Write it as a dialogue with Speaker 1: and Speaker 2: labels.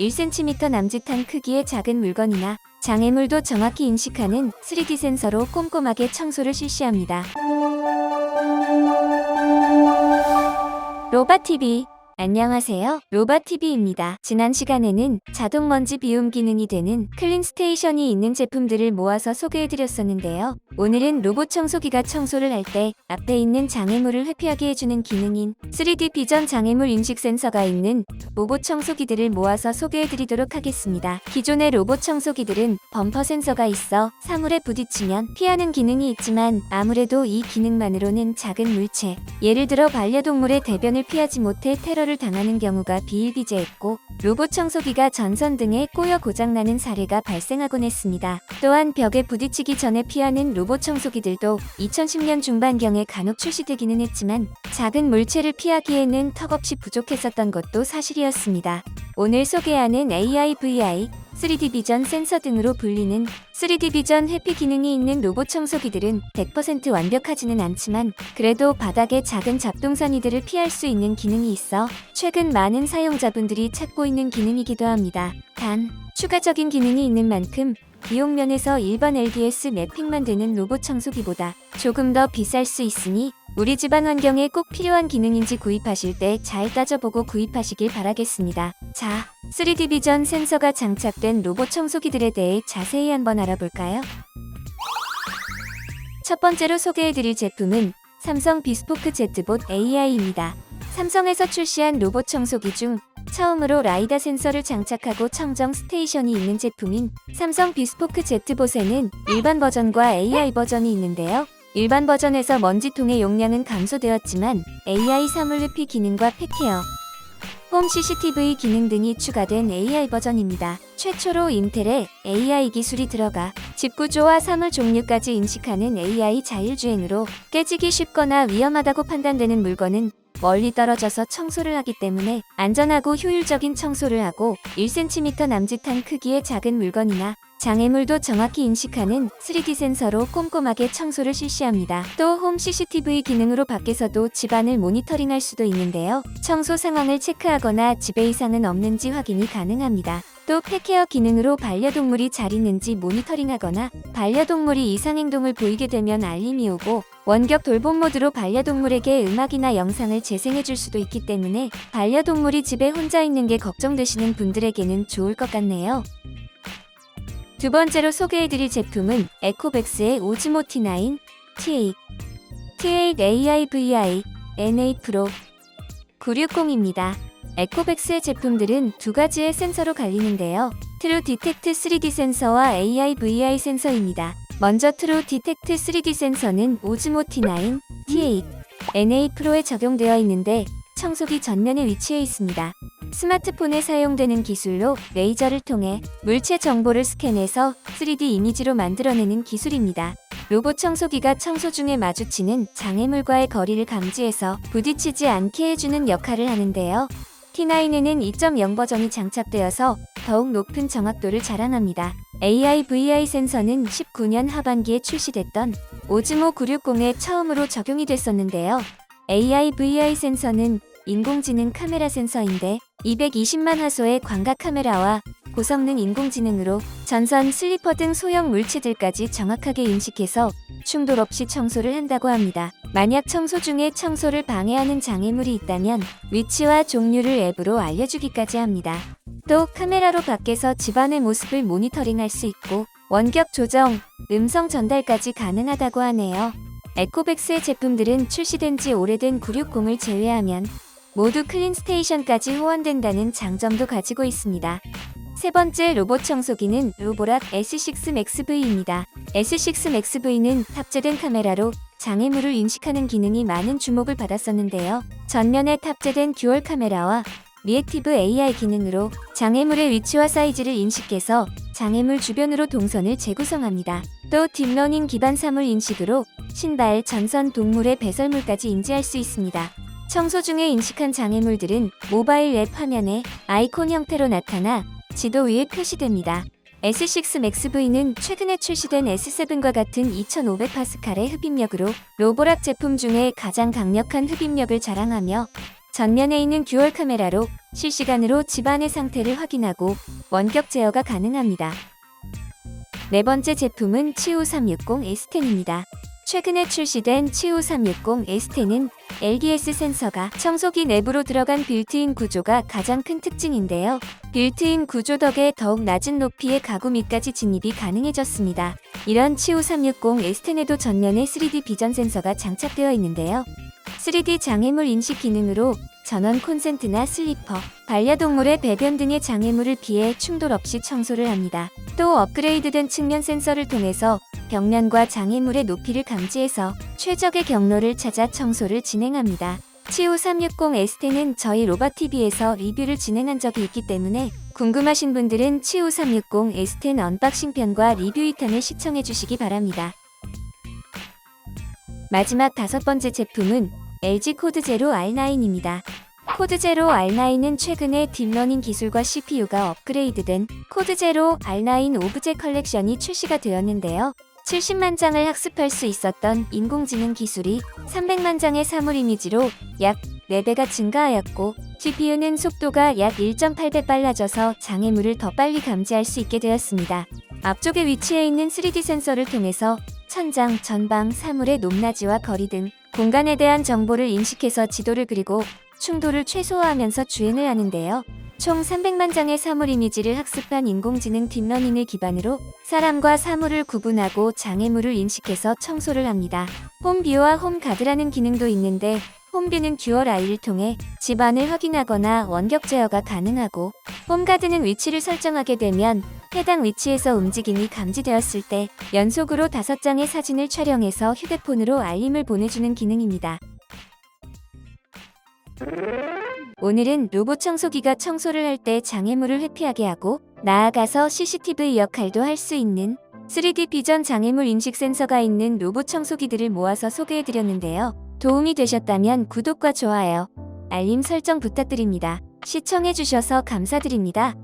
Speaker 1: 1cm 남짓한 크기의 작은 물건이나 장애물도 정확히 인식하는 3D 센서로 꼼꼼하게 청소를 실시합니다. 로바TV 안녕하세요. 로바TV입니다. 지난 시간에는 자동 먼지 비움 기능이 되는 클린 스테이션이 있는 제품들을 모아서 소개해드렸었는데요. 오늘은 로봇 청소기가 청소를 할 때 앞에 있는 장애물을 회피하게 해주는 기능인 3D 비전 장애물 인식 센서가 있는 로봇 청소기들을 모아서 소개해드리도록 하겠습니다. 기존의 로봇 청소기들은 범퍼 센서가 있어 사물에 부딪히면 피하는 기능이 있지만 아무래도 이 기능만으로는 작은 물체, 예를 들어 반려동물의 대변을 피하지 못해 테러를 당하는 경우가 비일비재했고 로봇 청소기가 전선 등에 꼬여 고장나는 사례가 발생하곤 했습니다. 또한 벽에 부딪히기 전에 피하는 로봇 청소기들도 2010년 중반경에 간혹 출시되기는 했지만 작은 물체를 피하기에는 턱없이 부족했었던 것도 사실이었습니다. 오늘 소개하는 AIVI 3D 비전 센서 등으로 불리는 3D 비전 회피 기능이 있는 로봇 청소기들은 100% 완벽하지는 않지만 그래도 바닥에 작은 잡동사니들을 피할 수 있는 기능이 있어 최근 많은 사용자분들이 찾고 있는 기능이기도 합니다. 단, 추가적인 기능이 있는 만큼 비용 면에서 일반 LDS 매핑만 되는 로봇 청소기보다 조금 더 비쌀 수 있으니 우리 집안 환경에 꼭 필요한 기능인지 구입하실 때 잘 따져보고 구입하시길 바라겠습니다. 자, 3D 비전 센서가 장착된 로봇 청소기들에 대해 자세히 한번 알아볼까요? 첫 번째로 소개해드릴 제품은 삼성 비스포크 제트봇 AI입니다. 삼성에서 출시한 로봇 청소기 중 처음으로 라이다 센서를 장착하고 청정 스테이션이 있는 제품인 삼성 비스포크 제트봇에는 일반 버전과 AI 버전이 있는데요. 일반 버전에서 먼지통의 용량은 감소되었지만 AI 사물 회피 기능과 팩케어, 홈 CCTV 기능 등이 추가된 AI 버전입니다. 최초로 인텔의 AI 기술이 들어가 집 구조와 사물 종류까지 인식하는 AI 자율주행으로 깨지기 쉽거나 위험하다고 판단되는 물건은 멀리 떨어져서 청소를 하기 때문에 안전하고 효율적인 청소를 하고 1cm 남짓한 크기의 작은 물건이나 장애물도 정확히 인식하는 3D 센서로 꼼꼼하게 청소를 실시합니다. 또 홈 CCTV 기능으로 밖에서도 집안을 모니터링할 수도 있는데요. 청소 상황을 체크하거나 집에 이상은 없는지 확인이 가능합니다. 또 펫케어 기능으로 반려동물이 잘 있는지 모니터링하거나 반려동물이 이상 행동을 보이게 되면 알림이 오고 원격 돌봄 모드로 반려동물에게 음악이나 영상을 재생해 줄 수도 있기 때문에 반려동물이 집에 혼자 있는 게 걱정되시는 분들에게는 좋을 것 같네요. 두 번째로 소개해드릴 제품은 에코백스의 오즈모 T9 T8 T8 AIVI NA 프로 960입니다. 에코백스의 제품들은 두 가지의 센서로 갈리는데요. 트루 디텍트 3D 센서와 AIVI 센서입니다. 먼저 트루 디텍트 3D 센서는 오즈모 T9 T8 NA 프로에 적용되어 있는데 청소기 전면에 위치해 있습니다. 스마트폰에 사용되는 기술로 레이저를 통해 물체 정보를 스캔해서 3D 이미지로 만들어내는 기술입니다. 로봇 청소기가 청소 중에 마주치는 장애물과의 거리를 감지해서 부딪히지 않게 해주는 역할을 하는데요. T9에는 2.0 버전이 장착되어서 더욱 높은 정확도를 자랑합니다. AIVI 센서는 19년 하반기에 출시됐던 오즈모 960에 처음으로 적용이 됐었는데요. AIVI 센서는 인공지능 카메라 센서인데 220만 화소의 광각 카메라와 고성능 인공지능으로 전선, 슬리퍼 등 소형 물체들까지 정확하게 인식해서 충돌 없이 청소를 한다고 합니다. 만약 청소 중에 청소를 방해하는 장애물이 있다면 위치와 종류를 앱으로 알려주기까지 합니다. 또 카메라로 밖에서 집안의 모습을 모니터링할 수 있고 원격 조정, 음성 전달까지 가능하다고 하네요. 에코백스의 제품들은 출시된 지 오래된 960을 제외하면 모두 클린 스테이션까지 호환된다는 장점도 가지고 있습니다. 세 번째 로봇 청소기는 로보락 S6 MaxV입니다. S6 MaxV는 탑재된 카메라로 장애물을 인식하는 기능이 많은 주목을 받았었는데요. 전면에 탑재된 듀얼 카메라와 리액티브 AI 기능으로 장애물의 위치와 사이즈를 인식해서 장애물 주변으로 동선을 재구성합니다. 또 딥러닝 기반 사물 인식으로 신발, 전선, 동물의 배설물까지 인지할 수 있습니다. 청소 중에 인식한 장애물들은 모바일 앱 화면에 아이콘 형태로 나타나 지도 위에 표시됩니다. S6 MaxV는 최근에 출시된 S7과 같은 2500파스칼의 흡입력으로 로보락 제품 중에 가장 강력한 흡입력을 자랑하며 전면에 있는 듀얼 카메라로 실시간으로 집안의 상태를 확인하고 원격 제어가 가능합니다. 네 번째 제품은 치우 360 S10입니다. 최근에 출시된 치우 360 S10은 LDS 센서가 청소기 내부로 들어간 빌트인 구조가 가장 큰 특징인데요. 빌트인 구조 덕에 더욱 낮은 높이의 가구 밑까지 진입이 가능해졌습니다. 이런 치우 360 S10에도 전면에 3D 비전 센서가 장착되어 있는데요. 3D 장애물 인식 기능으로 전원 콘센트나 슬리퍼, 반려동물의 배변 등의 장애물을 피해 충돌 없이 청소를 합니다. 또 업그레이드된 측면 센서를 통해서 벽면과 장애물의 높이를 감지해서 최적의 경로를 찾아 청소를 진행합니다. 치우 360 S10은 저희 로바TV에서 리뷰를 진행한 적이 있기 때문에 궁금하신 분들은 치우 360 S10 언박싱 편과 리뷰 2탄을 시청해 주시기 바랍니다. 마지막 다섯 번째 제품은 LG 코드 제로 R9입니다. 코드 제로 R9은 최근에 딥러닝 기술과 CPU가 업그레이드된 코드 제로 R9 오브제 컬렉션이 출시가 되었는데요. 70만 장을 학습할 수 있었던 인공지능 기술이 300만 장의 사물 이미지로 약 4배가 증가하였고 GPU는 속도가 약 1.8배 빨라져서 장애물을 더 빨리 감지할 수 있게 되었습니다. 앞쪽에 위치해 있는 3D 센서를 통해서 천장, 전방, 사물의 높낮이와 거리 등 공간에 대한 정보를 인식해서 지도를 그리고 충돌을 최소화하면서 주행을 하는데요. 총 300만 장의 사물 이미지를 학습한 인공지능 딥러닝을 기반으로 사람과 사물을 구분하고 장애물을 인식해서 청소를 합니다. 홈뷰와 홈가드라는 기능도 있는데 홈뷰는 듀얼 아이를 통해 집안을 확인하거나 원격 제어가 가능하고 홈가드는 위치를 설정하게 되면 해당 위치에서 움직임이 감지되었을 때 연속으로 5장의 사진을 촬영해서 휴대폰으로 알림을 보내주는 기능입니다. 오늘은 로봇 청소기가 청소를 할 때 장애물을 회피하게 하고 나아가서 CCTV 역할도 할 수 있는 3D 비전 장애물 인식 센서가 있는 로봇 청소기들을 모아서 소개해드렸는데요. 도움이 되셨다면 구독과 좋아요, 알림 설정 부탁드립니다. 시청해주셔서 감사드립니다.